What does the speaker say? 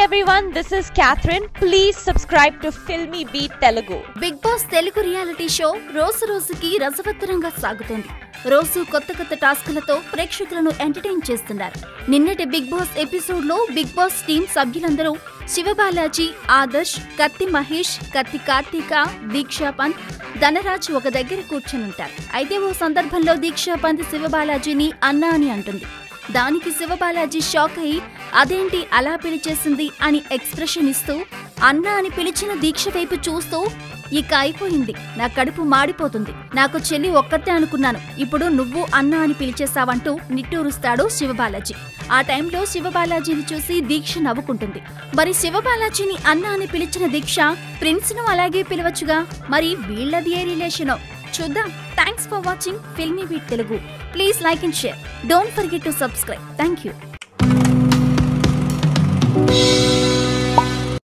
Hi everyone this is Catherine please subscribe to Filmy Beat Telugu Big Boss Telugu reality show రోజు రోజుకి రసవత్తరంగా సాగుతోంది రోజు కొత్త కొత్త టాస్కులతో ప్రేక్షకులను ఎంటర్టైన్ చేస్తున్నారు నిన్నటి బిగ్ బాస్ ఎపిసోడ్ లో బిగ్ బాస్ టీమ్ సభ్యులందరూ శివబాలాజీ ఆదర్శ్ కత్తి మహేష్ కత్తి కార్తీక దీక్షా పంత్ ధనరాజ్ ఒక దగ్గర కూర్చొని ఉంటారు అయితే ఓ సందర్భంలో దీక్షా పంత్ శివబాలాజీని అన్నా అని అంటుంది దానికి శివబాలాజీ షాక్ అయి అదేంటి అలా పిలిచేసింది అని ఎక్స్ప్రెషన్ ఇస్తూ అన్న అని పిలిచిన దీక్ష వైపు చూస్తూ ఇక అయిపోయింది నా కడుపు మాడిపోతుంది నాకు చెల్లి ఒక్కతే అనుకున్నాను ఇప్పుడు నువ్వు అన్న అని పిలిచేశావంటూ నిట్టూరుస్తాడు శివబాలాజీ ఆ టైంలో శివబాలాజీని చూసి దీక్ష నవ్వుకుంటుంది మరి శివబాలాజీని అన్న అని పిలిచిన దీక్ష ప్రిన్స్ను అలాగే పిలవచ్చుగా మరి వీళ్ళది ఏ రిలేషను చూద్దాం Thanks for watching Filmy Beat Telugu. Please like and share. Don't forget to subscribe. Thank you.